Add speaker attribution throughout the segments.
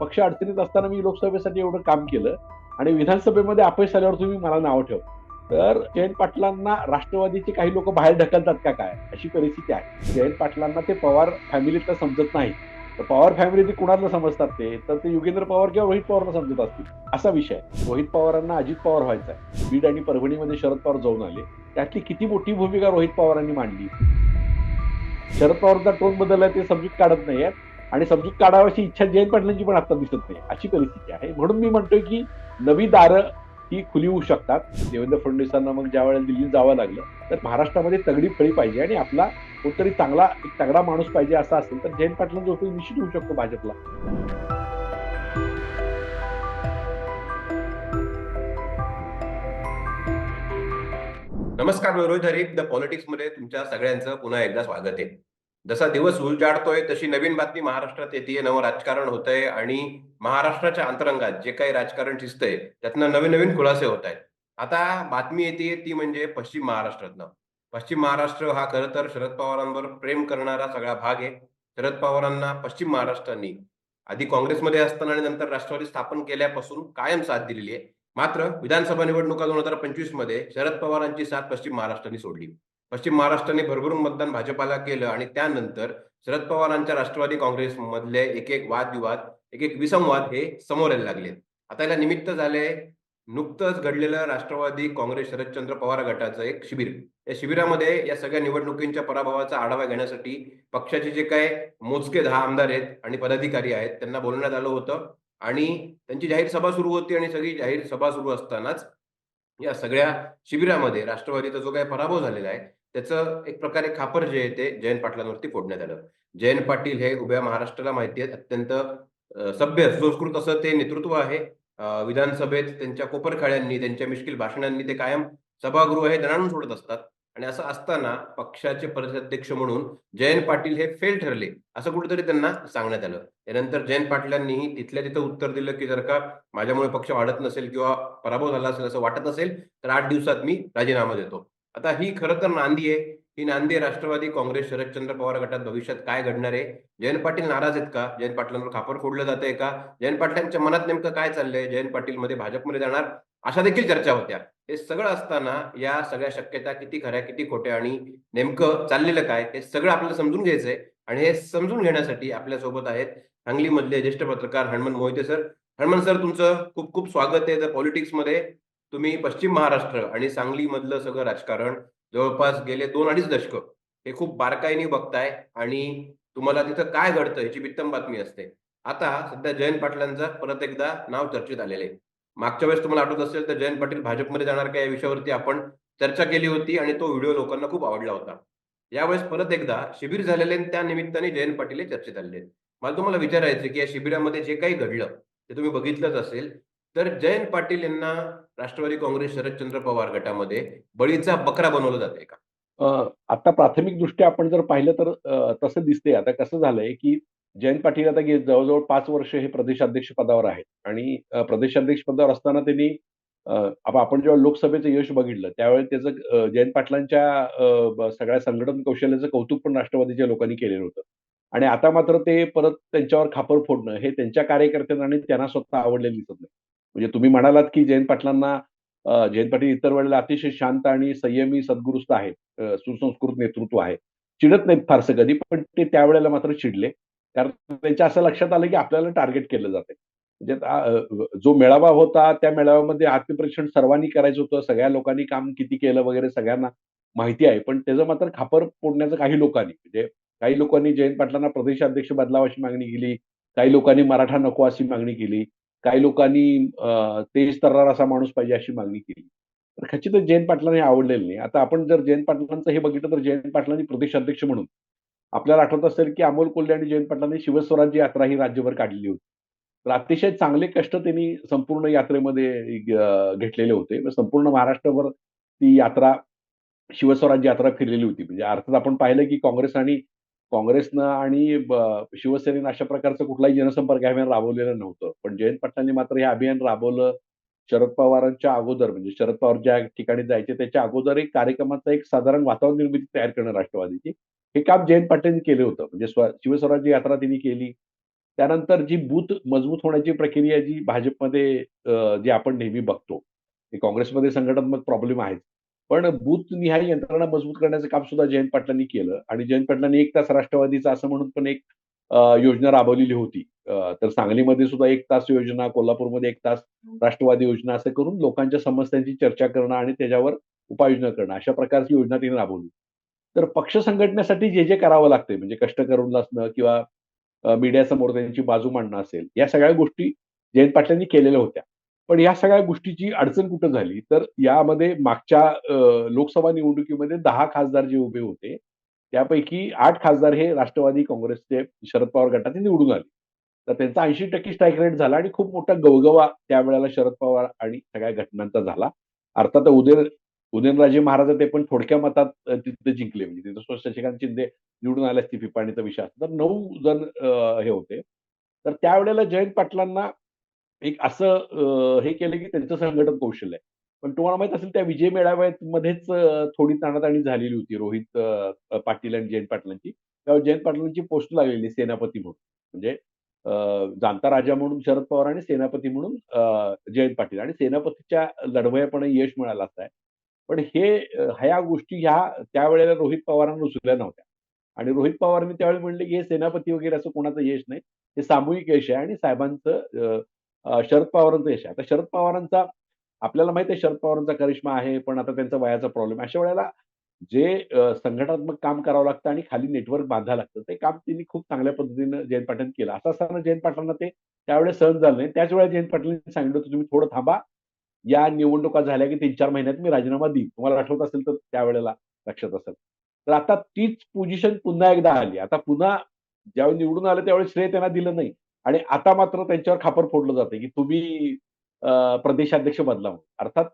Speaker 1: पक्ष अडचणीत असताना मी लोकसभेसाठी एवढं काम केलं आणि विधानसभेमध्ये अपयश आल्यावर तुम्ही मला नाव ठेव तर जयंत पाटलांना राष्ट्रवादीचे काही लोक बाहेर ढकलतात का काय? अशी परिस्थिती आहे. जयंत पाटलांना ते पवार फॅमिलीतलं समजत नाही. तर पवार फॅमिली ते कुणाला समजतात ते? तर ते योगेंद्र पवार किंवा रोहित पवारला समजत असतील. असा विषय रोहित पवारांना अजित पवार व्हायचा आहे. बीड आणि परभणीमध्ये शरद पवार जाऊन आले. त्यातली किती मोठी भूमिका रोहित पवारांनी मांडली? शरद पवारचा टोन बदलला ते समजूत काढत नाहीयेत. आणि समजूत काढावाची इच्छा जैन पाटलांची पण आता दिसत नाही. अशी परिस्थिती आहे. म्हणून मी म्हणतोय की नवी दारं ही खुली होऊ शकतात. देवेंद्र फडणवीसांना मग ज्या वेळेला दिल्लीत जावं लागलं तर महाराष्ट्रामध्ये तगडी फळी पाहिजे आणि आपला कोणतरी चांगला एक तगडा माणूस पाहिजे असा असेल तर जयंत पाटलांचा उपयोग निश्चित होऊ शकतो भाजपला.
Speaker 2: नमस्कार रोहित हरीफ द पॉलिटिक्समध्ये तुमच्या सगळ्यांचं पुन्हा एकदा स्वागत आहे. जसा दिवस उलजाडतोय तशी नवीन बातमी महाराष्ट्रात येते नवं राजकारण होतंय आणि महाराष्ट्राच्या अंतरंगात जे काही राजकारण शिजतंय त्यातनं नवीन नवीन खुलासे होत आहेत आता बातमी येते ती म्हणजे पश्चिम महाराष्ट्रातनं. पश्चिम महाराष्ट्र हा खरं तर शरद पवारांवर प्रेम करणारा सगळा भाग आहे. शरद पवारांना पश्चिम महाराष्ट्रांनी आधी काँग्रेसमध्ये असताना आणि नंतर राष्ट्रवादी स्थापन केल्यापासून कायम साथ दिलेली आहे. मात्र विधानसभा निवडणुका दोन हजार पंचवीसमध्ये शरद पवारांची साथ पश्चिम महाराष्ट्राने सोडली. पश्चिम महाराष्ट्राने भरभरून मतदान भाजपाला केलं आणि त्यानंतर शरद पवारांच्या राष्ट्रवादी काँग्रेस मधले एक एक वादविवाद एक एक विसंवाद हे समोर यायला लागले आता याला निमित्त झाले नुकतंच घडलेलं राष्ट्रवादी काँग्रेस शरदचंद्र पवार गटाचं एक शिबिर. या शिबिरामध्ये या सगळ्या निवडणुकींच्या पराभवाचा आढावा घेण्यासाठी पक्षाचे जे काय मोजके दहा आमदार आहेत आणि पदाधिकारी आहेत त्यांना बोलण्यात आलं होतं आणि त्यांची जाहीर सभा सुरू होती आणि सगळी जाहीर सभा सुरू असतानाच या सगळ्या शिबिरामध्ये राष्ट्रवादीचा जो काही पराभव झालेला आहे त्याचं एक प्रकारे खापर जे आहे ते जयंत पाटलांवरती फोडण्यात आलं. जयंत पाटील हे उभ्या महाराष्ट्राला माहिती आहेत. अत्यंत सभ्य सुसंस्कृत असं ते नेतृत्व आहे. विधानसभेत त्यांच्या कोपरखाळ्यांनी त्यांच्या मिश्किल भाषणांनी ते कायम सभागृह हे दणाणून सोडत असतात. आणि असं असताना पक्षाचे प्रदेशाध्यक्ष म्हणून जयंत पाटील हे फेल ठरले असं कुठेतरी त्यांना सांगण्यात आलं. त्यानंतर जयंत पाटलांनीही तिथल्या तिथं उत्तर दिलं की जर का माझ्यामुळे पक्ष वाढत नसेल किंवा पराभव झाला असेल असं वाटत असेल तर आठ दिवसात मी राजीनामा देतो. आता ही खरं तर नांदी आहे. ही नांदी राष्ट्रवादी काँग्रेस शरदचंद्र पवार गटात भविष्यात काय घडणार आहे? जयंत पाटील नाराज आहेत का? जयंत पाटलांवर खापर फोडलं जात आहे का? जयंत पाटलांच्या मनात नेमकं काय चाललंय? जयंत पाटील मध्ये भाजपमध्ये जाणार? अशा देखील चर्चा होत्या. हे सगळं असताना या सगळ्या शक्यता किती खऱ्या किती खोट्या आणि नेमकं चाललेलं काय हे सगळं आपल्याला समजून घ्यायचंय. आणि हे समजून घेण्यासाठी आपल्यासोबत आहेत सांगलीमधले ज्येष्ठ पत्रकार हनुमान मोहिते सर. हनुमान सर तुमचं खूप खूप स्वागत आहे. द पॉलिटिक्समध्ये तुम्ही पश्चिम महाराष्ट्र आणि सांगलीमधलं सगळं राजकारण जवळपास गेले दोन अडीच दशक हे खूप बारकाईने बघताय आणि तुम्हाला तिथं काय घडतं याची बित्तम बातमी असते. आता सध्या जयंत पाटलांचा परत एकदा नाव चर्चेत आलेले आहे. मागच्या वेळेस तुम्हाला आठवत असेल तर जयंत पाटील भाजपमध्ये जाणार का या विषयावरती आपण चर्चा केली होती आणि तो व्हिडिओ लोकांना खूप आवडला होता. यावेळेस परत एकदा शिबिर झालेले त्या निमित्ताने जयंत पाटील हे चर्चेत आलेले आहेत. मला तुम्हाला विचारायचं की या शिबिरामध्ये जे काही घडलं ते तुम्ही बघितलंच असेल. तर जयंत पाटील यांना राष्ट्रवादी काँग्रेस शरदचंद्र पवार गटामध्ये बळीचा बकरा बनवलं जाते का?
Speaker 1: आता प्राथमिक दृष्ट्या आपण जर पाहिलं तर तसं दिसते आता कसं झालंय की जयंत पाटील आता जवळजवळ पाच वर्ष हे प्रदेशाध्यक्ष पदावर आहेत. आणि प्रदेशाध्यक्ष पदावर असताना त्यांनी आपण जेव्हा लोकसभेचं यश बघितलं त्यावेळी त्याचं जयंत पाटलांच्या सगळ्या संघटन कौशल्याचं कौतुक पण राष्ट्रवादीच्या लोकांनी केलेलं होतं. आणि आता मात्र ते परत त्यांच्यावर खापर फोडणं हे त्यांच्या कार्यकर्त्यांना आणि त्यांना स्वतः आवडलेलं दिसत नाही. म्हणजे तुम्ही म्हणालात की जयंत पाटलांना जयंत पाटील इतर वेळेला अतिशय शांत आणि संयमी सद्गुरुस्त आहेत सुसंस्कृत नेतृत्व आहे. चिडत नाहीत फारसं कधी पण ते त्यावेळेला मात्र चिडले. कारण त्यांच्या असं लक्षात आलं की आपल्याला टार्गेट केलं जाते म्हणजे जो मेळावा होता त्या मेळाव्यामध्ये आत्मपरीक्षण सर्वांनी करायचं होतं. सगळ्या लोकांनी काम किती केलं वगैरे सगळ्यांना माहिती आहे. पण त्याचं मात्र खापर फोडण्याचं काही लोकांनी म्हणजे काही लोकांनी जयंत पाटलांना प्रदेशाध्यक्ष बदलावा अशी मागणी केली. काही लोकांनी मराठा नको अशी मागणी केली. काही लोकांनी तेज तर्रार असा माणूस पाहिजे अशी मागणी केली. तर खचितच जयंत पाटलांना हे आवडलेलं नाही. आता आपण जर जयंत पाटलांचं हे बघितलं तर जयंत पाटलांनी प्रदेशाध्यक्ष म्हणून आपल्याला आठवत असेल की अमोल कोल्हे आणि जयंत पाटलांनी शिवस्वराज्य यात्रा ही राज्यभर काढलेली होती. तर अतिशय चांगले कष्ट त्यांनी संपूर्ण यात्रेमध्ये घेतलेले होते. संपूर्ण महाराष्ट्रभर ती यात्रा शिवस्वराज्य यात्रा फिरलेली होती. म्हणजे अर्थात आपण पाहिलं की काँग्रेस आणि काँग्रेसनं आणि शिवसेनेनं अशा प्रकारचं कुठलाही जनसंपर्क अभियान राबवलेलं नव्हतं. पण जयंत पाटलांनी मात्र हे अभियान राबवलं शरद पवारांच्या अगोदर. म्हणजे शरद पवार ज्या ठिकाणी जायचे त्याच्या अगोदर एक कार्यक्रमाचं एक साधारण वातावरण निर्मिती तयार करणं राष्ट्रवादीची. हे काम जयंत पाटलांनी केलं होतं. म्हणजे स्व शिवस्वराज्य यात्रा त्यांनी केली. त्यानंतर जी बूथ मजबूत होण्याची प्रक्रिया जी भाजपमध्ये जी आपण नेहमी बघतो. काँग्रेसमध्ये संघटनात्मक प्रॉब्लेम आहेत. पण बूथ निहाय यंत्रणा मजबूत करण्याचं काम सुद्धा जयंत पाटलांनी केलं आणि जयंत पाटलांनी एक तास राष्ट्रवादीचा असं म्हणून पण एक योजना राबवलेली होती. तर सांगलीमध्ये सुद्धा एक तास योजना, कोल्हापूरमध्ये एक तास राष्ट्रवादी योजना असं करून लोकांच्या समस्यांची चर्चा करणं आणि त्याच्यावर उपाययोजना करणं अशा प्रकारची योजना त्यांनी राबवली. तर पक्ष संघटनेसाठी जे, जे करावं लागतंय म्हणजे कष्ट करून असणं किंवा मीडियासमोर त्यांची बाजू मांडणं असेल, या सगळ्या गोष्टी जयंत पाटलांनी केलेल्या होत्या. पण या सगळ्या गोष्टीची अडचण कुठं झाली, तर यामध्ये मागच्या लोकसभा निवडणुकीमध्ये दहा खासदार जे उभे होते, त्यापैकी आठ खासदार हे राष्ट्रवादी काँग्रेसचे शरद पवार गटाचे निवडून आले. तर त्यांचा 80% स्ट्राईक रेट झाला आणि खूप मोठा गवगवा त्यावेळेला शरद पवार आणि सगळ्या घटनांचा झाला. अर्थात उदय उदयनराजे महाराज ते पण थोडक्या मतात तिथे जिंकले म्हणजे तिथं शशिकांत शिंदे निवडून आले ती फिपाणीचा विषय असतो तर नऊ जण हे होते. तर त्यावेळेला जयंत पाटलांना एक असं हे केलं की त्यांचं संघटन कौशल्य आहे. पण तुम्हाला माहीत असेल त्या विजय मेळाव्यामध्येच थोडी ताणाताणी झालेली होती रोहित पाटील आणि जयंत पाटलांची. त्यावेळी जयंत पाटलांची पोस्ट लागलेली सेनापती म्हणून. म्हणजे जाणता राजा म्हणून शरद पवार आणि सेनापती म्हणून जयंत पाटील आणि सेनापतीच्या लढवयापणे यश मिळालं असं आहे. पण हे ह्या गोष्टी ह्या त्यावेळेला रोहित पवारांना रुचल्या नव्हत्या. आणि रोहित पवारांनी त्यावेळी म्हणले की हे सेनापती वगैरे असं कोणाचं यश नाही. हे सामूहिक यश आहे आणि साहेबांचं शरद पवारांचं यश आहे. आता शरद पवारांचा आपल्याला माहिती आहे शरद पवारांचा करिश्मा आहे, पण आता त्यांचा वयाचा प्रॉब्लेम अशा वेळेला जे संघटनात्मक काम करावं लागतं आणि खाली नेटवर्क बांधावं लागतं. ते काम त्यांनी खूप चांगल्या पद्धतीनं जयंत पाटील केलं. असं असताना जयंत पाटलांना ते त्यावेळेस सहन झालं नाही. त्याच वेळेला जयंत पाटलांनी सांगितलं होतं, "तुम्ही थोडं थांबा. या निवडणुका झाल्या की 3-4 महिन्यात मी राजीनामा देईन." तुम्हाला आठवत असेल तर त्यावेळेला लक्षात असेल. तर आता तीच पोझिशन पुन्हा एकदा आली. आता पुन्हा ज्यावेळी निवडून आलं त्यावेळेस श्रेय त्यांना दिलं नाही आणि आता मात्र त्यांच्यावर खापर फोडलं जातं की तुम्ही प्रदेशाध्यक्ष बदला अर्थात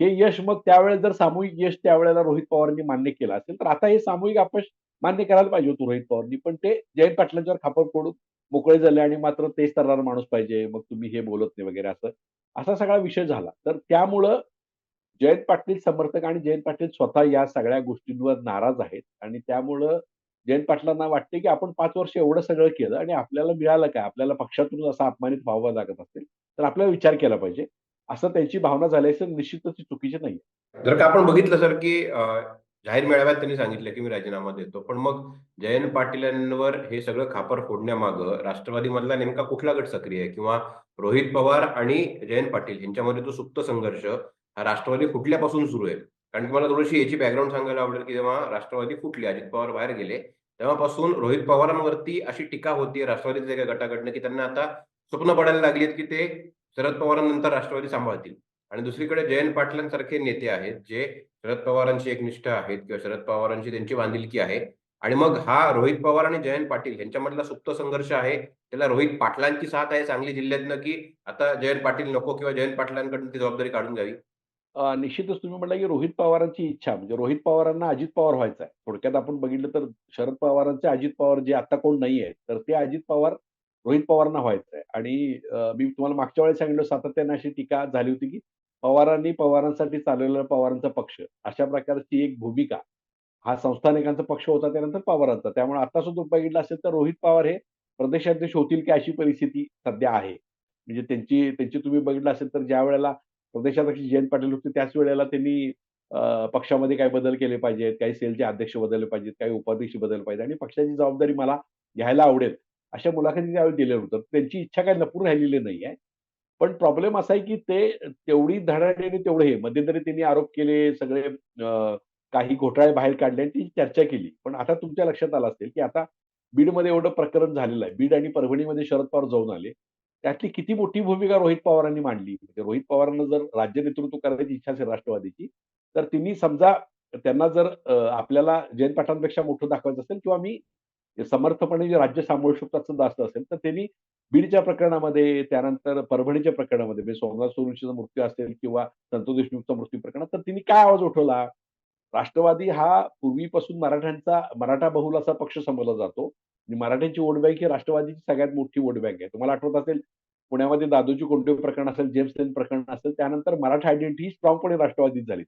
Speaker 1: हे यश मग त्यावेळेस जर सामूहिक यश त्यावेळेला रोहित पवारांनी मान्य केलं असेल, तर आता हे सामूहिक अपयश मान्य करायला पाहिजे होतो रोहित पवारांनी. पण ते जयंत पाटलांच्यावर खापर फोडून मोकळे झाले आणि मात्र तेच करणारा माणूस पाहिजे, मग तुम्ही हे बोलत नाही वगैरे असं, असा सगळा विषय झाला. तर त्यामुळं जयंत पाटील समर्थक आणि जयंत पाटील स्वतः या सगळ्या गोष्टींवर नाराज आहेत आणि त्यामुळं जयंत पाटलांना वाटते की आपण पाच वर्ष एवढं सगळं केलं आणि आपल्याला मिळालं काय? आपल्याला पक्षातून असं अपमानित व्हावं लागत असेल, तर आपल्याला विचार केला पाहिजे. असं त्यांची भावना झाली असेल निश्चितच चुकीची नाही
Speaker 2: जर का आपण बघितलं सर की जाहीर मेळाव्यात त्यांनी सांगितलं की मी राजीनामा देतो. पण मग जयंत पाटीलांवर हे सगळं खापर फोडण्यामागं राष्ट्रवादीमधला नेमका कुठला गट सक्रिय आहे? किंवा रोहित पवार आणि जयंत पाटील यांच्यामध्ये तो सुप्त संघर्ष हा राष्ट्रवादी फुटल्यापासून सुरू आहे. कारण की मला थोडीशी याची बॅकग्राऊंड सांगायला आवडेल की जेव्हा राष्ट्रवादी फुटली, अजित पवार बाहेर गेले, तेव्हापासून रोहित पवारांवरती अशी टीका होती राष्ट्रवादीच्या एका गटाकडनं की त्यांना आता स्वप्न पडायला लागली आहेत की ते शरद पवारांनंतर राष्ट्रवादी सांभाळतील. आणि दुसरीकडे जयंत पाटलांसारखे नेते आहेत, जे शरद पवारांची एक निष्ठा आहेत किंवा शरद पवारांची त्यांची बांधिलकी आहे. आणि मग हा रोहित पवार आणि जयंत पाटील यांच्यामधला सुप्त संघर्ष आहे. त्याला रोहित पाटलांची साथ आहे सांगली जिल्ह्यातनं, की आता जयंत पाटील नको किंवा जयंत पाटलांकडून ती जबाबदारी काढून घ्यावी?
Speaker 1: निश्चितच तुम्ही म्हटला की रोहित पवारांची इच्छा म्हणजे रोहित पवारांना अजित पवार व्हायचं आहे. थोडक्यात आपण बघितलं तर शरद पवारांचे अजित पवार जे आता कोण नाहीये, तर ते अजित पवार रोहित पवारांना व्हायचं आहे. आणि मी तुम्हाला मागच्या वेळेस सांगितलं सातत्याने अशी टीका झाली होती की पवारांनी पवारांसाठी चालवलेला पवारांचा पक्ष, अशा प्रकारची एक भूमिका हा संस्थानिकांचा पक्ष होता त्यानंतर पवारांचा. त्यामुळे आता सुद्धा बघितलं असेल तर रोहित पवार हे प्रदेशाध्यक्ष होतील की अशी परिस्थिती सध्या आहे. म्हणजे त्यांची त्यांची तुम्ही बघितलं असेल तर ज्या वेळेला प्रदेशाध्यक्ष जयंत पाटील होते त्याच वेळेला त्यांनी पक्षामध्ये काही बदल केले पाहिजेत, काही सेलचे अध्यक्ष बदलले पाहिजेत, काही उपाध्यक्ष बदलले पाहिजे आणि पक्षाची जबाबदारी मला घ्यायला आवडेल, अशा मुलाखती त्यावेळी दिल्या होत्या. त्यांची इच्छा काही लपून राहिलेली नाहीये. पण प्रॉब्लेम असा आहे की ते तेवढी धडाडीने तेवढे हे मध्यंतरी त्यांनी आरोप केले, सगळे काही घोटाळे बाहेर काढले आणि ती चर्चा केली. पण आता तुमच्या लक्षात आलं असेल की आता बीडमध्ये एवढं प्रकरण झालेलं आहे. बीड आणि परभणीमध्ये शरद पवार जाऊन आले. त्यातली किती मोठी भूमिका रोहित पवारांनी मांडली. म्हणजे रोहित पवारांना जर राज्य नेतृत्व करायची इच्छा असेल राष्ट्रवादीची, तर त्यांनी समजा त्यांना जर आपल्याला जयंत पाटलांपेक्षा मोठं दाखवायचं असेल किंवा मी समर्थपणे जे राज्य सांभाळू शकतो असं जास्त असेल, तर त्यांनी बीडच्या प्रकरणामध्ये, त्यानंतर परभणीच्या प्रकरणामध्ये म्हणजे सोमनाथ सुरूंशीचा मृत्यू असेल किंवा संतोष देशमुखचा मृत्यू प्रकरणात, तर त्यांनी काय आवाज उठवला? राष्ट्रवादी हा पूर्वीपासून मराठ्यांचा मराठा बहुल असा पक्ष समजला जातो. आणि मराठ्यांची वोट बँक ही राष्ट्रवादीची सगळ्यात मोठी वोट बँक आहे. तुम्हाला आठवत असेल पुण्यामध्ये दादूची कोणते प्रकरण असेल, जेम्स प्रकरण असेल, त्यानंतर मराठा आयडेंटिटी स्ट्रॉंगपणे राष्ट्रवादीत झाली.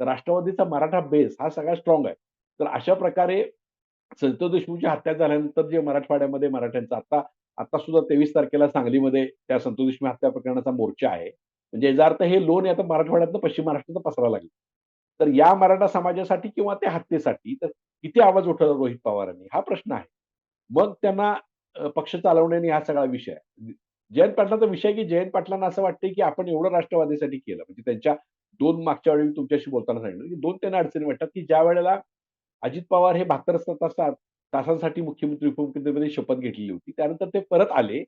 Speaker 1: तर राष्ट्रवादीचा मराठा बेस हा सगळा स्ट्रॉंग आहे. तर अशा प्रकारे संत देशमुखची हत्या झाल्यानंतर जे मराठवाड्यामध्ये मराठ्यांचा आता आता सुद्धा तेवीस तारखेला सांगलीमध्ये त्या संत देशमुख हत्या प्रकरणाचा मोर्चा आहे म्हणजे याचा अर्थ हे लोन आता मराठवाड्यातनं पश्चिम महाराष्ट्रात पसरा लागले तर या मराठा समाजासाठी किंवा त्या हत्येसाठी तर किती आवाज उठवला रोहित पवारांनी हा प्रश्न आहे मग त्यांना पक्ष चालवण्याने हा सगळा विषय जयंत पाटलाचा विषय की जयंत पाटलांना असं वाटतं की आपण एवढं राष्ट्रवादीसाठी केलं. म्हणजे त्यांच्या दोन मागच्या वेळी तुमच्याशी बोलताना सांगितलं की दोन त्यांना अडचणी वाटतात की ज्या वेळेला अजित पवार हे बहात्तर तासात तासांसाठी मुख्यमंत्री उपमुख्यमंत्रीपदी शपथ घेतलेली होती. त्यानंतर ते परत आले.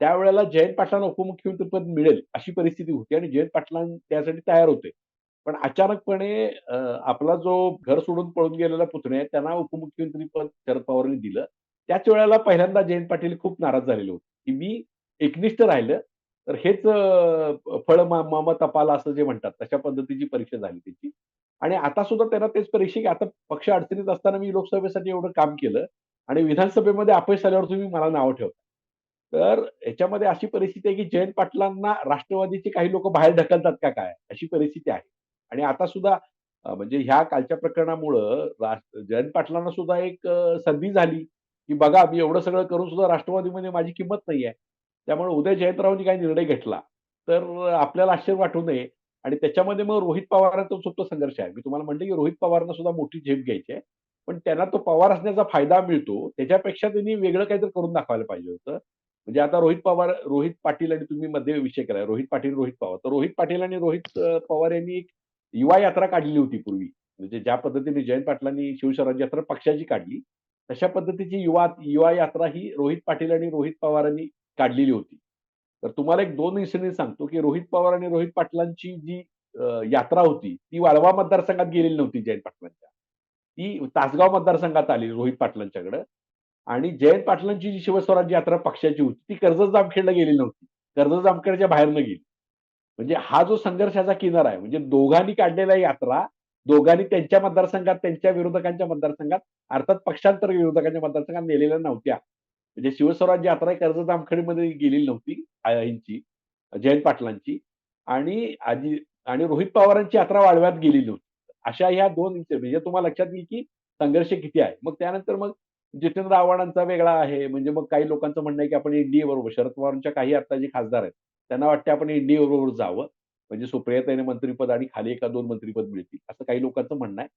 Speaker 1: त्यावेळेला जयंत पाटलांना उपमुख्यमंत्रीपद मिळेल अशी परिस्थिती होती आणि जयंत पाटलां त्यासाठी तयार होते. पण अचानकपणे आपला जो घर सोडून पळून गेलेला पुतणे त्यांना उपमुख्यमंत्री पद शरद पवारांनी दिलं. त्याच वेळेला पहिल्यांदा जयंत पाटील खूप नाराज झालेले होते. की मी एकनिष्ठ राहिलं तर हेच फळ मा- तपाला असं जे म्हणतात तशा पद्धतीची परीक्षा झाली त्याची. आणि आता सुद्धा त्यांना तेच परीक्षा की आता पक्ष अडचणीत असताना मी लोकसभेसाठी एवढं काम केलं आणि विधानसभेमध्ये अपयश आल्यावर तुम्ही मला नाव ठेवता. तर याच्यामध्ये अशी परिस्थिती आहे की जयंत पाटलांना राष्ट्रवादीचे काही लोक बाहेर ढकलतात का काय? अशी परिस्थिती आहे. आणि आता सुद्धा म्हणजे ह्या कालच्या प्रकरणामुळं जयंत पाटलांना सुद्धा एक संधी झाली. की बघा मी एवढं सगळं करून सुद्धा राष्ट्रवादीमध्ये माझी किंमत नाही आहे. त्यामुळे उदय जयंतरावांनी काही निर्णय घेतला. तर आपल्याला आश्चर्य वाटू नये. आणि त्याच्यामध्ये मग रोहित पवारांचा सुप्त संघर्ष आहे. मी तुम्हाला म्हणलं की रोहित पवारांना सुद्धा मोठी झेप घ्यायची आहे. पण त्यांना तो पवार असण्याचा फायदा मिळतो. त्याच्यापेक्षा त्यांनी वेगळं काहीतरी करून दाखवायला पाहिजे होतं. म्हणजे आता रोहित पवार रोहित पाटील आणि तुम्ही मध्ये विषय केलाय. रोहित पाटील रोहित पवार. तर रोहित पाटील आणि रोहित पवार यांनी एक युवा यात्रा काढली होती पूर्वी. म्हणजे ज्या पद्धतीने जयंत पाटलांनी शिवस्वराज्य यात्रा पक्षाची काढली तशा पद्धतीची युवा युवा यात्रा ही रोहित पाटील आणि रोहित पवारांनी काढलेली होती. तर तुम्हाला एक दोन इन्सिडेंट सांगतो की रोहित पवार आणि रोहित पाटलांची जी यात्रा होती ती वाळवा मतदारसंघात गेलेली नव्हती जयंत पाटलांच्या. ती तासगाव मतदारसंघात आली रोहित पाटलांच्याकडे. आणि जयंत पाटलांची जी शिवस्वराज्य यात्रा पक्षाची होती ती कर्जत जामखेडला गेलेली नव्हती. कर्जत जामखेडच्या बाहेरनं गेली. म्हणजे हा जो संघर्षाचा किनारा आहे म्हणजे दोघांनी काढलेल्या यात्रा दोघांनी त्यांच्या मतदारसंघात त्यांच्या विरोधकांच्या मतदारसंघात अर्थात पक्षांतर विरोधकांच्या मतदारसंघात नेलेल्या नव्हत्या. म्हणजे शिवस्वराज्य यात्रा कर्ज कर्जत गेलेली नव्हती आ- जयंत पाटलांची. आणि आजी आणि रोहित पवारांची यात्रा वाढव्यात गेलेली नव्हती अशा ह्या दोन म्हणजे तुम्हाला लक्षात येईल की संघर्ष किती आहे. मग त्यानंतर मग जितेंद्र आव्हाडांचा वेगळा आहे. म्हणजे मग काही लोकांचं म्हणणं आहे की आपण एनडीए बरोबर शरद पवारांच्या काही आता जे खासदार आहेत त्यांना वाटते आपण एनडीए बरोबर जावं. म्हणजे सुप्रियाताईने मंत्रीपद आणि खाली एका दोन मंत्रीपद मिळतील असं काही लोकांचं म्हणणं आहे.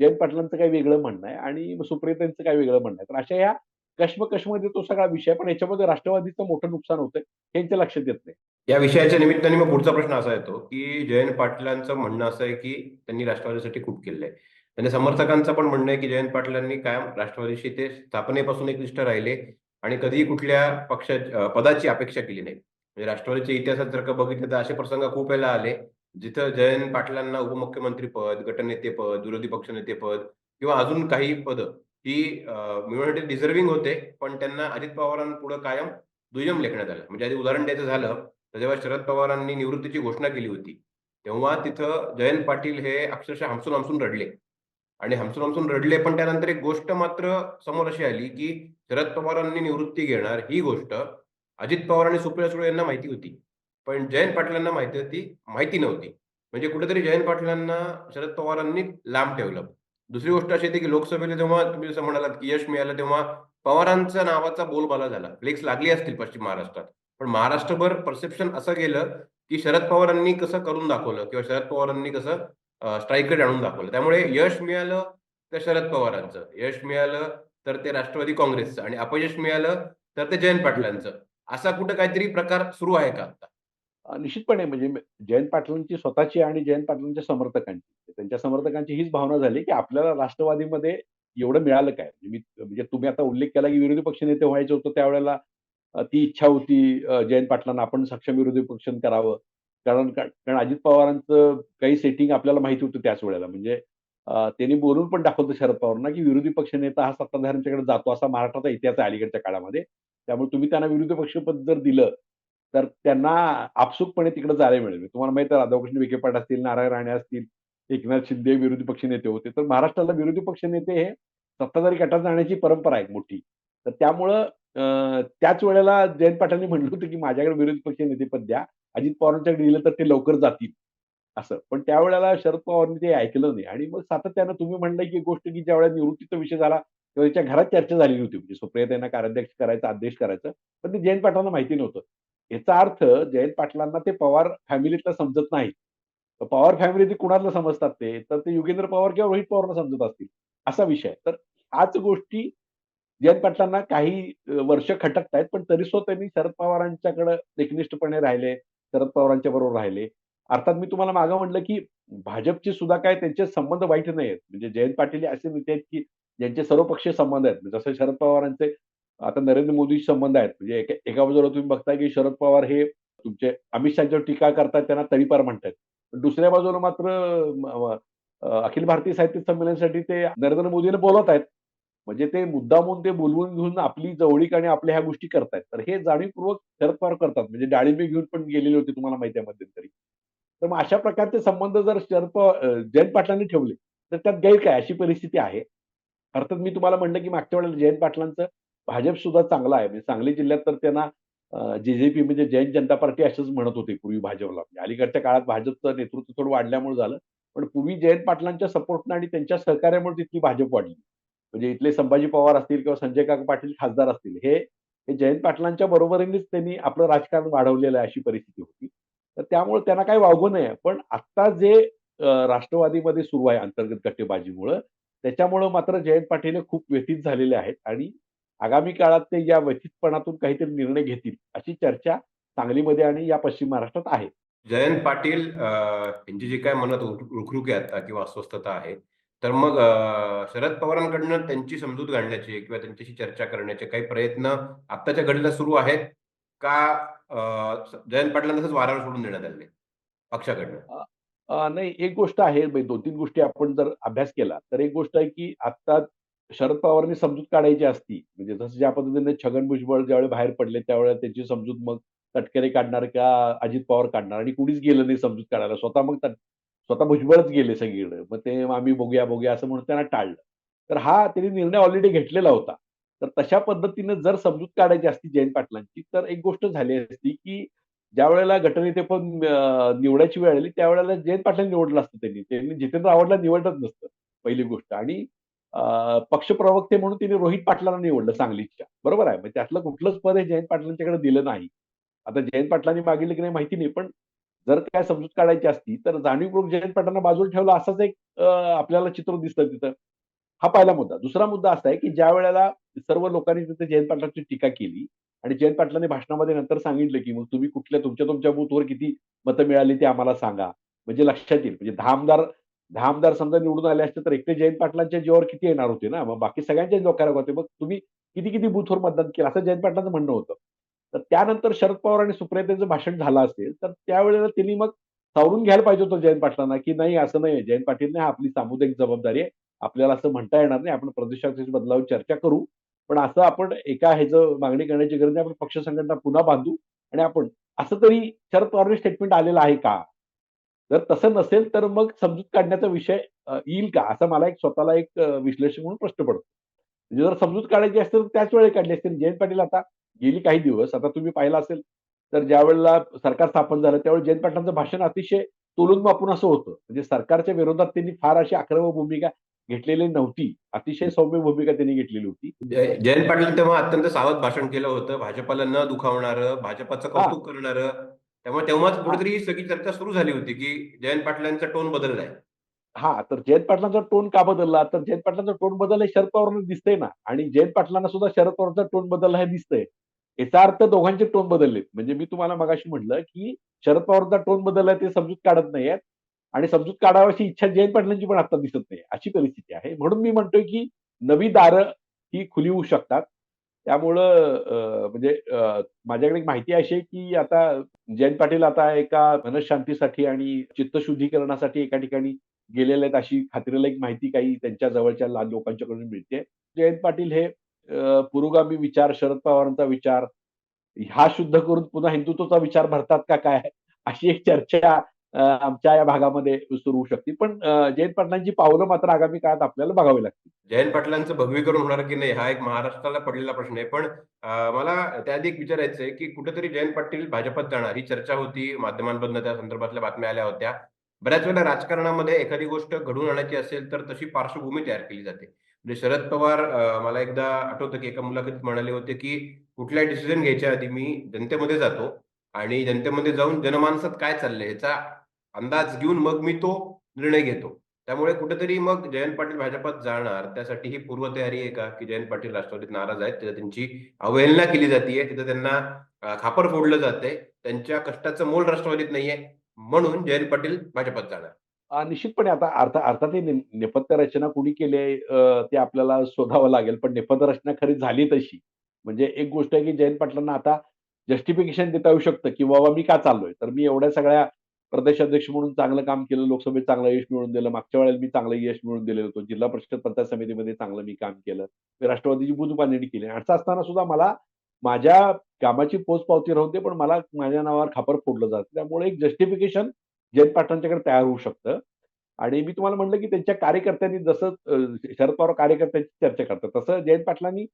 Speaker 1: जयंत पाटलांचं काही वेगळं म्हणणं आहे आणि सुप्रियाताईंचं काही वेगळं म्हणणं आहे. तर अशा या कश्मकशमध्ये तो सगळा विषय पण याच्यामध्ये राष्ट्रवादीचं मोठं नुकसान होतंय हे यांच्या लक्षात येत नाही.
Speaker 2: या विषयाच्या निमित्ताने मग पुढचा प्रश्न असा येतो की जयंत पाटलांचं म्हणणं असं आहे की त्यांनी राष्ट्रवादीसाठी खूप केलंय. त्यांनी समर्थकांचं पण म्हणणं आहे की जयंत पाटलांनी कायम राष्ट्रवादीशी ते स्थापनेपासून एकनिष्ठ राहिले आणि कधीही कुठल्या पक्षा पदाची अपेक्षा केली नाही. म्हणजे राष्ट्रवादीच्या इतिहासात जर का बघितलं तर असे प्रसंग खूप वेळेला आले. जिथं जयंत पाटलांना उपमुख्यमंत्री पद गटनेतेपद विरोधी पक्षनेतेपद किंवा अजून काही पद ही अं, मिळवण्यासाठी डिझर्विंग होते पण त्यांना अजित पवारांपुढे कायम दुय्यम लेखण्यात आलं. म्हणजे आधी उदाहरण द्यायचं झालं तर जेव्हा शरद पवारांनी निवृत्तीची घोषणा केली होती तेव्हा तिथं जयंत पाटील हे अक्षरशः हमसून हमसून रडले. आणि हमसून हमसून रडले पण त्यानंतर एक गोष्ट मात्र समोर अशी आली की शरद पवारांनी निवृत्ती घेणार ही गोष्ट अजित पवार आणि सुप्रिया सुळे यांना माहिती होती. पण जयंत पाटलांना माहिती होती माहिती नव्हती. म्हणजे कुठेतरी जयंत पाटलांना शरद पवारांनी लांब ठेवलं. दुसरी गोष्ट अशी येते की लोकसभेला जेव्हा तुम्ही जसं म्हणालात की यश मिळालं तेव्हा पवारांचा नावाचा बोलबाला झाला. फ्लेक्स लागली असतील पश्चिम महाराष्ट्रात. पण महाराष्ट्रभर परसेप्शन असं गेलं की शरद पवारांनी कसं करून दाखवलं किंवा शरद पवारांनी कसं स्ट्राईक रेट आणून दाखवलं. त्यामुळे यश मिळालं तर शरद पवारांचं. यश मिळालं तर ते राष्ट्रवादी काँग्रेसचं. आणि अपयश मिळालं तर ते जयंत पाटलांचं. असा कुठं काहीतरी प्रकार सुरू आहे का आता?
Speaker 1: निश्चितपणे. म्हणजे जयंत पाटलांची स्वतःची आणि जयंत पाटलांच्या समर्थकांची. त्यांच्या समर्थकांची हीच भावना झाली की आपल्याला राष्ट्रवादीमध्ये एवढं मिळालं काय? म्हणजे मी म्हणजे तुम्ही आता उल्लेख केला की विरोधी पक्षनेते व्हायचं होतं त्यावेळेला ती इच्छा होती जयंत पाटलांना आपण सक्षम विरोधी पक्ष करावं. कारण कारण अजित पवारांचं काही सेटिंग आपल्याला माहिती होतं त्याच वेळेला. म्हणजे त्यांनी बोलून पण दाखवलं शरद पवारांना की विरोधी पक्षनेता हा सत्ताधाऱ्यांच्याकडे जातो असा महाराष्ट्राचा इतिहास आहे अलीकडच्या काळामध्ये. त्यामुळे तुम्ही त्यांना विरोधी पक्षपद जर दिलं तर त्यांना आपसुकपणे तिकडे जायला मिळेल. म्हणजे तुम्हाला माहिती आहे राधाकृष्ण विखे पाट असतील नारायण राणे असतील एकनाथ शिंदे विरोधी पक्ष नेते होते. तर महाराष्ट्राला विरोधी पक्ष नेते हे सत्ताधारी गटात जाण्याची परंपरा आहे मोठी. तर त्यामुळं त्याच वेळेला जयंत पाटलांनी म्हटलं होतं की माझ्याकडे विरोधी पक्ष नेतेपद द्या. अजित पवारांच्याकडे दिलं तर ते लवकर जातील. असं. पण त्यावेळेला शरद पवारांनी ते ऐकलं नाही. आणि मग सातत्यानं तुम्ही म्हणलं की गोष्ट की ज्या वेळेला निवृत्तीचा विषय झाला किंवा त्याच्या घरात चर्चा झालेली होती. म्हणजे सुप्रियाताईंना कार्याध्यक्ष करायचा आदेश करायचा पण ते जयंत पाटलांना माहिती नव्हतं. याचा अर्थ जयंत पाटलांना ते पवार फॅमिलीतला समजत नाही पवार फॅमिली ते कुणाला समजतात ते? तर ते योगेंद्र पवार किंवा रोहित पवारला समजत असतील असा विषय तर हाच गोष्टी जयंत पाटलांना काही वर्ष खटकतायत पण तरी सुद्धा त्यांनी शरद पवारांच्याकडे एकनिष्ठपणे राहिले शरद पवारांच्या बरोबर राहिले. अर्थात मी तुम्हाला मागं म्हटलं की भाजपचे सुद्धा काय त्यांचे संबंध वाईट नाही आहेत म्हणजे जयंत पाटील असे नेते आहेत की ज्यांचे सर्वपक्षीय संबंध आहेत. म्हणजे जसं शरद पवारांचे आता नरेंद्र मोदी संबंध आहेत. म्हणजे एका बाजूला तुम्ही बघताय की शरद पवार हे तुमचे अमित शहाच्यावर टीका करतात त्यांना तळीपार म्हणतात पण दुसऱ्या बाजूला मात्र अखिल भारतीय साहित्य संमेलनासाठी ते नरेंद्र मोदीने बोलत आहेत. म्हणजे ते मुद्दामून ते बोलवून घेऊन आपली जवळीक आणि आपल्या ह्या गोष्टी करतायत. तर हे जाणीवपूर्वक शरद पवार करतात. म्हणजे डाळिंबे घेऊन पण गेलेले होते तुम्हाला माहिती आहे मध्यंतरी. तर मग अशा प्रकारचे संबंध जर शरद पवार जयंत पाटलांनी ठेवले तर त्यात गैर काय अशी परिस्थिती आहे. अर्थात मी तुम्हाला म्हणलं की मागच्या वेळेला जयंत पाटलांचं भाजप सुद्धा चांगलं आहे. म्हणजे सांगली जिल्ह्यात तर त्यांना जेजेपी म्हणजे जयंत जनता पार्टी असंच म्हणत होते पूर्वी भाजपला. म्हणजे अलीकडच्या काळात भाजपचं नेतृत्व थोडं वाढल्यामुळे झालं. पण पूर्वी जयंत पाटलांच्या सपोर्टनं आणि त्यांच्या सहकार्यामुळे तिथली भाजप वाढली. म्हणजे इथले संभाजी पवार असतील किंवा संजय काका पाटील खासदार असतील हे हे जयंत पाटलांच्या बरोबरीनेच त्यांनी आपलं राजकारण वाढवलेलं आहे अशी परिस्थिती होती. तर त्यामुळे त्यांना काही वावगं नाही पण आता जे राष्ट्रवादीमध्ये सुरू आहे अंतर्गत गट्टेबाजीमुळं त्याच्यामुळं मात्र जयंत पाटील हे खूप व्यथित झालेले आहेत आणि आगामी काळात ते या व्यथितपणातून काहीतरी निर्णय घेतील अशी चर्चा सांगलीमध्ये आणि या पश्चिम महाराष्ट्रात आहे.
Speaker 2: जयंत पाटील यांची जी काय मनात उखरुकी आता किंवा अस्वस्थता आहे तर मग अ, शरद पवारांकडनं त्यांची समजूत घालण्याचे किंवा त्यांच्याशी चर्चा करण्याचे काही प्रयत्न आत्ताच्या घडीला सुरू आहेत का जयंत पाटलांना तसंच वाऱ्यावर सोडून देण्यात आले पक्षाकडनं?
Speaker 1: नाही एक गोष्ट आहे म्हणजे दोन तीन गोष्टी आपण जर अभ्यास केला तर एक गोष्ट आहे की आता शरद पवारांनी समजूत काढायची असती म्हणजे जसं ज्या पद्धतीने छगन भुजबळ ज्यावेळी बाहेर पडले त्यावेळेला त्यांची समजूत मग तटकरे काढणार का अजित पवार काढणार? आणि कुणीच गेलं नाही समजूत काढायला स्वतः मग स्वतः भुजबळच गेले सगळीकडे मग ते आम्ही बघूया बघूया असं म्हणून त्यांना टाळलं. तर हा त्यांनी निर्णय ऑलरेडी घेतलेला होता. तर तशा पद्धतीने जर समजूत काढायची असती जयंत पाटलांची तर एक गोष्ट झाली असती की ज्या वेळेला गटनेतेपद निवडायची वेळ आली त्यावेळेला जयंत पाटील निवडलं असतं त्यांनी. त्यांनी जितेंद्र आव्हाडला निवडलंच नसतं पहिली गोष्ट. आणि पक्षप्रवक्ते म्हणून तिने रोहित पाटलांना निवडलं सांगलीच्या. बरोबर आहे? मग त्यातलं कुठलंच पद हे जयंत पाटलांच्याकडे दिलं नाही. आता जयंत पाटलांनी मागितलं की नाही माहिती नाही पण जर काय समजूत काढायची असती तर जाणीवपूर्वक जयंत पाटलांना बाजूला ठेवलं असंच एक आपल्याला चित्र दिसतं तिथं. हा पहिला मुद्दा. दुसरा मुद्दा असा आहे की ज्या वेळेला सर्व लोकांनी तिथे जयंत पाटलांची टीका केली आणि जयंत पाटलांनी भाषणामध्ये नंतर सांगितलं की मग तुम्ही कुठल्या तुमच्या तुमच्या बूथवर किती मतं मिळाली ते आम्हाला सांगा. म्हणजे लक्षात येईल. म्हणजे दहा आमदार दहा आमदार समजा निवडून आले असते तर एकटे जयंत पाटलांच्या जीवावर किती येणार होते ना? मग बाकी सगळ्यांच्या लोकांना होते. मग तुम्ही किती किती बूथवर मतदान केलं? असं जयंत पाटलांचं म्हणणं होतं. तर त्यानंतर शरद पवार आणि सुप्रियातांचं भाषण झालं असेल तर त्यावेळेला त्यांनी मग सावरून घ्यायला पाहिजे होतं जयंत पाटलांना की नाही असं नाही जयंत पाटील नाही आपली सामुदायिक जबाबदारी आहे. आपल्याला असं म्हणता येणार नाही. आपण प्रदेशाध्यक्ष बदलावर चर्चा करू. पण असं आपण एका ह्याचं मागणी करण्याची गरज नाही. आपण पक्ष संघटना पुन्हा बांधू आणि आपण असं तरी शरद पवार स्टेटमेंट आलेलं आहे का? जर तसं नसेल तर मग समजूत काढण्याचा विषय येईल का? असं मला एक स्वतःला एक विश्लेषक म्हणून प्रश्न पडतो. म्हणजे जर समजूत काढायची असेल तर त्याच वेळी काढली असतील. जयंत पाटील आता गेली काही दिवस. आता तुम्ही पाहिला असेल तर ज्या वेळेला सरकार स्थापन झालं त्यावेळी जयंत पाटलांचं भाषण अतिशय तोलून मापून असं होतं. म्हणजे सरकारच्या विरोधात त्यांनी फार अशी आक्रमक भूमिका घेतलेली नव्हती. अतिशय सौम्य भूमिका त्यांनी घेतलेली होती.
Speaker 2: जय- जयंत पाटील तेव्हा अत्यंत सावध भाषण केलं होतं. भाजपाला न दुखावणारं भाजपाचं कौतुक करणारं त्यामुळे तेव्हाच कुठेतरी ही सगळी चर्चा सुरू झाली होती की जयंत पाटलांचा टोन बदललाय
Speaker 1: हा तर जयंत पाटलांचा टोन का बदलला? तर जयंत पाटलांचा टोन बदलला हे शरद पवारांना दिसतंय ना. आणि जयंत पाटलांना सुद्धा शरद पवारांचा टोन बदलला हे दिसतंय. याचा अर्थ दोघांचे टोन बदललेत. म्हणजे मी तुम्हाला मगाशी म्हटलं की शरद पवारांचा टोन बदललाय ते समजूत काढत नाहीयेत. आणि समजूत काढावाची इच्छा जयंत पाटलांची पण आता दिसत नाही. अशी परिस्थिती आहे. म्हणून मी म्हणतोय की नवी दारं ही खुली होऊ शकतात. त्यामुळं म्हणजे माझ्याकडे माहिती अशी आहे की आता जयंत पाटील आता एका मनशांतीसाठी आणि चित्तशुद्धीकरणासाठी एका ठिकाणी गेलेले आहेत अशी खात्रीला एक माहिती काही त्यांच्या जवळच्या लहान लोकांच्याकडून मिळते. जयंत पाटील हे पुरोगामी विचार शरद पवारांचा विचार हा शुद्ध करून पुन्हा हिंदुत्वाचा विचार भरतात का काय? अशी एक चर्चा आमच्या या भागामध्ये सुरू होऊ शकते. पण जयंत पाटलांची पावलं मात्र आगामी काळात आपल्याला बघावी लागतील.
Speaker 2: जयंत पाटलांचं भगवीकरण होणार की नाही हा एक महाराष्ट्राला पडलेला प्रश्न आहे. पण मला त्याआधी एक विचारायचं आहे की कुठेतरी जयंत पाटील भाजपात जाणार. ही चर्चा होती माध्यमांबद्दल त्या संदर्भातल्या बातम्या आल्या होत्या. बऱ्याच वेळेला राजकारणामध्ये एखादी गोष्ट घडून आणायची असेल तर तशी पार्श्वभूमी तयार केली जाते. म्हणजे शरद पवार मला एकदा आठवतं की एका मुलाखतीत म्हणाले होते की कुठलाही डिसिजन घ्यायच्या आधी मी जनतेमध्ये जातो आणि जनतेमध्ये जाऊन जनमानसात काय चाललंय याचा अंदाज घेऊन मग मी तो निर्णय घेतो त्यामुळे कुठेतरी मग जयंत पाटील भाजपात जाणार त्यासाठी ही पूर्वतयारी आहे का की जयंत पाटील राष्ट्रवादीत नाराज आहेत तिथं त्यांची अवहेलना केली जाते तिथं त्यांना खापर फोडलं जातंय त्यांच्या कष्टाचं मोल राष्ट्रवादीत नाहीये म्हणून जयंत पाटील भाजपात जाणार
Speaker 1: निश्चितपणे आता अर्थ अर्थात नेपथ्य रचना कुणी केली आहे ते आपल्याला शोधावं लागेल. पण नेपथ्य रचना खरी झाली तशी. म्हणजे एक गोष्ट आहे की जयंत पाटलांना आता जस्टिफिकेशन देता येऊ शकतं, की बाबा मी का चाललोय? तर मी एवढ्या सगळ्या प्रदेशाध्यक्ष म्हणून चांगलं काम केलं, लोकसभेत चांगलं यश मिळवून दिलं. मागच्या वेळेला मी चांगलं यश मिळवून दिलेलं होतं. जिल्हा परिषद पंचायत समितीमध्ये चांगलं मी काम केलं. मी राष्ट्रवादीची बुजबांधणी केली. असं असताना सुद्धा मला माझ्या कामाची पोचपावती राहते पण मला माझ्या नावावर खापर फोडलं जातं. त्यामुळे एक जस्टिफिकेशन जयंत पाटलांच्याकडे तयार होऊ शकतं. आणि मी तुम्हाला म्हटलं, की त्यांच्या कार्यकर्त्यांनी जसं शरद पवार कार्यकर्त्यांची चर्चा करतात, तसं जयंत पाटलांनी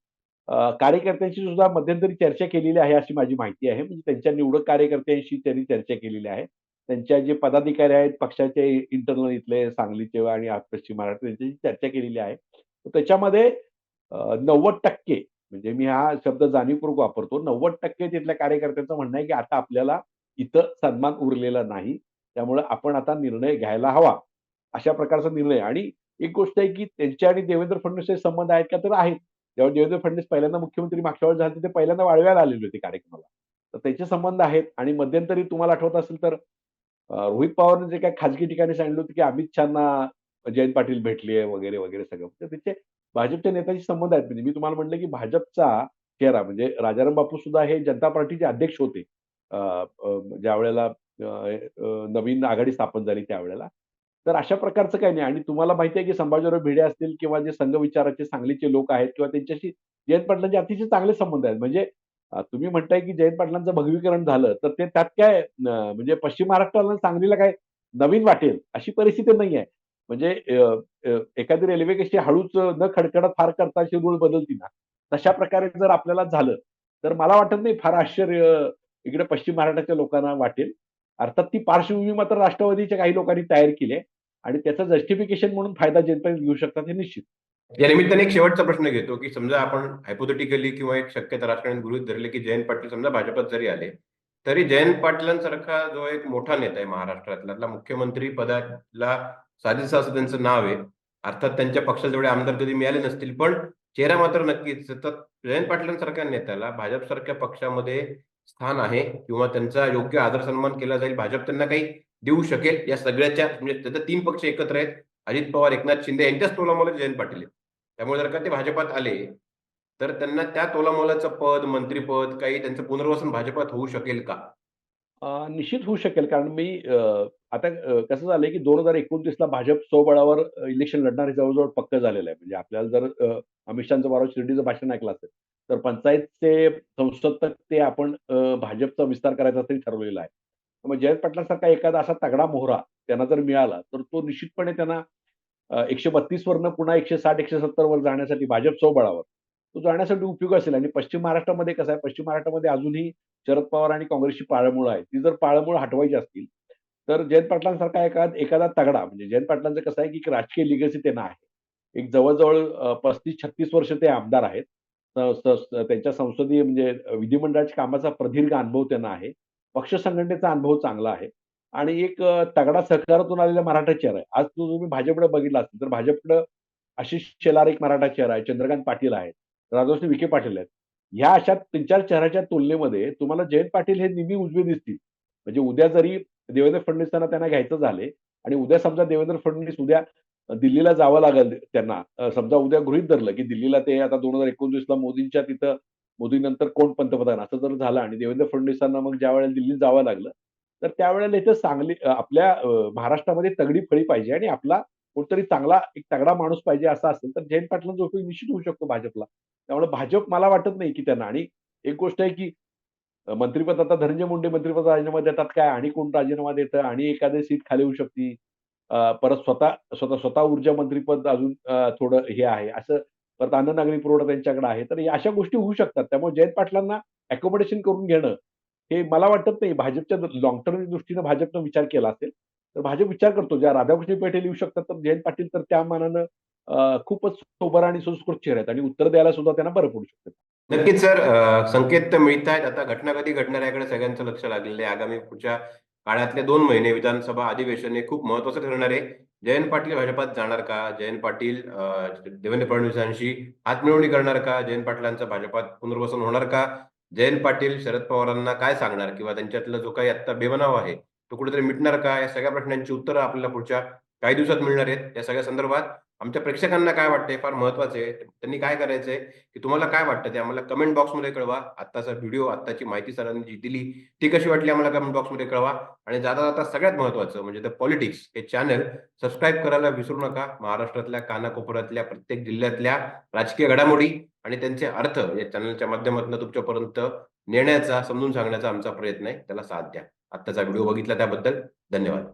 Speaker 1: कार्यकर्त्यांशी सुद्धा मध्यंतरी चर्चा केलेली आहे, अशी माझी माहिती आहे. म्हणजे त्यांच्या निवडक कार्यकर्त्यांशी त्यांनी चर्चा केलेली आहे. त्यांच्या जे पदाधिकारी आहेत पक्षाचे इंटरनल इथले सांगलीचे आणि पश्चिम महाराष्ट्र यांच्याशी चर्चा केलेली आहे. त्याच्यामध्ये नव्वद टक्के म्हणजे मी हा शब्द जाणीवपूर्वक वापरतो. 90% तिथल्या कार्यकर्त्यांचं म्हणणं आहे, की आता आपल्याला इथं सन्मान उरलेला नाही. त्यामुळे आपण आता निर्णय घ्यायला हवा. अशा प्रकारचा निर्णय आणि एक गोष्ट आहे, की त्यांचे आणि देवेंद्र फडणवीसचे संबंध आहेत का? तर आहेत. जेव्हा देवेंद्र फडणवीस पहिल्यांदा मुख्यमंत्री मागच्या वेळेस झाले, ते पहिल्यांदा वाळव्याला आलेले होते कार्यक्रमाला. तर त्याचे संबंध आहेत आणि मध्यंतरी तुम्हाला आठवत असेल तर रोहित पवारने जे काही खाजगी ठिकाणी सांगितलं होतं, की अमित शहांना जयंत पाटील भेटले वगैरे, वगैरे सगळं. तर त्याचे भाजपच्या नेत्यांशी संबंध आहेत. म्हणजे मी तुम्हाला म्हटलं, की भाजपचा चेहरा म्हणजे राजाराम बापू सुद्धा हे जनता पार्टीचे अध्यक्ष होते. ज्या वेळेला ज्यावेळेला नवीन आघाडी स्थापन झाली त्यावेळेला. तर अशा प्रकारचं काही नाही आणि तुम्हाला माहिती आहे, की संभाजीराव भिडे असतील किंवा जे संघ विचाराचे सांगलीचे लोक आहेत किंवा त्यांच्याशी जयंत पाटलांचे अतिशय चांगले संबंध आहेत. म्हणजे तुम्ही म्हणताय, की जयंत पाटलांचं भगवीकरण झालं, तर ते त्यात काय म्हणजे पश्चिम महाराष्ट्राला सांगलीला काय नवीन वाटेल अशी परिस्थिती नाही आहे. म्हणजे एखादी रेल्वे कशी हळूच न खडखडत फार करता शेड्यूल बदलती ना, तशा प्रकारे जर आपल्याला झालं, तर मला वाटत नाही फार आश्चर्य इकडे पश्चिम महाराष्ट्राच्या लोकांना वाटेल. अर्थात ती पार्श्वभूमी मात्र राष्ट्रवादीच्या काही लोकांनी तयार केली आहे आणि त्याचं जस्टिफिकेशन म्हणून फायदा जनता घेऊ शकतात हे निश्चित.
Speaker 2: या निमित्ताने एक शेवटचा प्रश्न घेतो, की समजा आपण हायपोथेटिकली किंवा एक शक्यता राजकारण गृहित धरले, की जयंत पाटील समजा भाजपात जरी आले, तरी जयंत पाटलांसारखा जो एक मोठा नेता आहे महाराष्ट्रातला, मुख्यमंत्री पदाला साधे असं त्यांचं नाव आहे. अर्थात त्यांच्या पक्षात जेवढे आमदार कधी मिळाले नसतील, पण चेहरा मात्र नक्कीच. तर जयंत पाटलांसारख्या नेत्याला भाजपसारख्या पक्षामध्ये स्थान आहे किंवा त्यांचा योग्य आदर सन्मान केला जाईल. भाजप त्यांना काही देऊ शकेल या सगळ्याच्या म्हणजे त्याचे तीन पक्ष एकत्र आहेत. अजित पवार, एकनाथ शिंदे यांच्याच तोलामध्ये जयंत पाटील आहेत. त्यामुळे जर का ते भाजपात आले, तर त्यांना त्या तोलामोलाचं पद, मंत्रीपद काही त्यांचं पुनर्वसन भाजपात होऊ शकेल का?
Speaker 1: निश्चित होऊ शकेल कारण मी आता कसं झालंय, की 2029 ला भाजप स्वबळावर इलेक्शन लढणार हे पक्क झालेलं आहे. म्हणजे आपल्याला जर अमित शहाचं परवा शिर्डीचं भाषण ऐकलं असेल, तर पंचायतचे संसद ते आपण भाजपचा विस्तार करायचा तरी ठरवलेलं आहे. मग जयंत पाटलांसारखा एखादा असा तगडा मोहरा त्यांना जर मिळाला, तर तो निश्चितपणे त्यांना एकशे बत्तीस वरनं पुन्हा 160-170 वर जाण्यासाठी भाजप चौबळावर तो जाण्यासाठी उपयोग असेल आणि पश्चिम महाराष्ट्रामध्ये कसं आहे, पश्चिम महाराष्ट्रामध्ये अजूनही शरद पवार आणि काँग्रेसची पाळमुळं आहेत. ती जर पाळमुळं हटवायची असतील, तर जयंत पाटलांसारखा एखाद एखादा तगडा म्हणजे जयंत पाटलांचं कसं आहे, की एक राजकीय लिगसी त्यांना आहे. एक जवळजवळ पस्तीस छत्तीस वर्ष ते आमदार आहेत. त्यांच्या संसदीय म्हणजे विधिमंडळाच्या कामाचा प्रदीर्घ अनुभव त्यांना आहे. पक्ष संघटनेचा अनुभव चांगला आहे आणि एक तगडा सहकारातून आलेला मराठा चेहरा आहे. आज तो तुम्ही भाजपकडे बघितला असेल, तर भाजपकडं आशिष शेलार एक मराठा चेहरा आहे, चंद्रकांत पाटील आहेत, राधाकृष्ण विखे पाटील आहेत. ह्या अशा 3-4 चेहऱ्याच्या तुलनेमध्ये तुम्हाला जयंत पाटील हे नेहमी उजवे दिसतील. म्हणजे उद्या जरी देवेंद्र फडणवीसांना त्यांना घ्यायचं झाले आणि उद्या समजा देवेंद्र फडणवीस उद्या दिल्लीला जावं लागेल त्यांना. समजा उद्या गृहीत धरलं, की दिल्लीला ते आता दोन हजार एकोणवीसला मोदींच्या तिथं मोदीनंतर कोण पंतप्रधान असं जर झालं आणि देवेंद्र फडणवीसांना मग ज्यावेळेला दिल्लीत जावं लागलं, तर त्यावेळेला इथं सांगली आपल्या महाराष्ट्रामध्ये तगडी फळी पाहिजे आणि आपला कोणतरी चांगला एक तगडा माणूस पाहिजे असा असेल, तर जयंत पाटलांचा उपयोग निश्चित होऊ शकतो भाजपला. त्यामुळे भाजप मला वाटत नाही, की त्यांना आणि एक गोष्ट आहे, की मंत्रीपद आता धनंजय मुंडे मंत्रीपद राजीनामा देतात काय आणि कोण राजीनामा देतं आणि एखादी सीट खाली होऊ शकते. परत स्वतः स्वतः स्वतः ऊर्जा मंत्रीपद अजून थोडं हे आहे. असं परत अन्न नागरी पुरवठा त्यांच्याकडे आहे. तर या अशा गोष्टी होऊ शकतात. त्यामुळे जयंत पाटलांना अकोमोडेशन करून घेणं, हे मला वाटत नाही. भाजपच्या लॉंग टर्म दृष्टीनं भाजपनं विचार केला असेल, तर भाजप विचार करतो. ज्या राधाकृष्ण पैठे येऊ शकतात, तर जयंत पाटील तर त्या मानानं खूपच सोबर आणि सुस्कृत चेहरे आहेत. आणि उत्तर द्यायला सुद्धा त्यांना बरं पडू शकतं.
Speaker 2: नक्कीच सर. संकेत तर मिळत आहेत आता घटना कधी घडणार याकडे सगळ्यांचं लक्ष लागलेलं आहे. आगामी पुढच्या काळातले दोन महिने विधानसभा अधिवेशन हे खूप महत्वाचं ठरणार आहे. जयंत पाटील भाजपात जाणार का? जयंत पाटील देवेंद्र फडणवीसांशी हातमिळवणी करणार का? जयंत पाटलांचं भाजपात पुनर्वसन होणार का? जयंत पाटील शरद पवारांना काय सांगणार? किंवा त्यांच्यातला जो काही आता बेबनाव आहे तो कुठेतरी मिटणार का? या सगळ्या प्रश्नांची उत्तरं आपल्याला पुढच्या काही दिवसात मिळणार आहेत. या सगळ्या संदर्भात आमच्या प्रेक्षकांना काय वाटतंय? फार महत्वाचं आहे. त्यांनी काय करायचंय? की तुम्हाला काय वाटतं ते आम्हाला कमेंट बॉक्समध्ये कळवा. आत्ताचा व्हिडिओ आत्ताची माहिती सरांनी जी दिली ती कशी वाटली आम्हाला कमेंट बॉक्समध्ये कळवा. आणि जाता जाता सगळ्यात महत्वाचं म्हणजे द पॉलिटिक्स हे चॅनल सबस्क्राईब करायला विसरू नका. महाराष्ट्रातल्या कानाकोपऱ्यातल्या प्रत्येक जिल्ह्यातल्या राजकीय घडामोडी आणि त्यांचे अर्थ या चॅनलच्या माध्यमातून तुमच्यापर्यंत नेण्याचा समजून सांगण्याचा आमचा प्रयत्न आहे. त्याला साथ द्या. आत्ताचा व्हिडिओ बघितला त्याबद्दल धन्यवाद.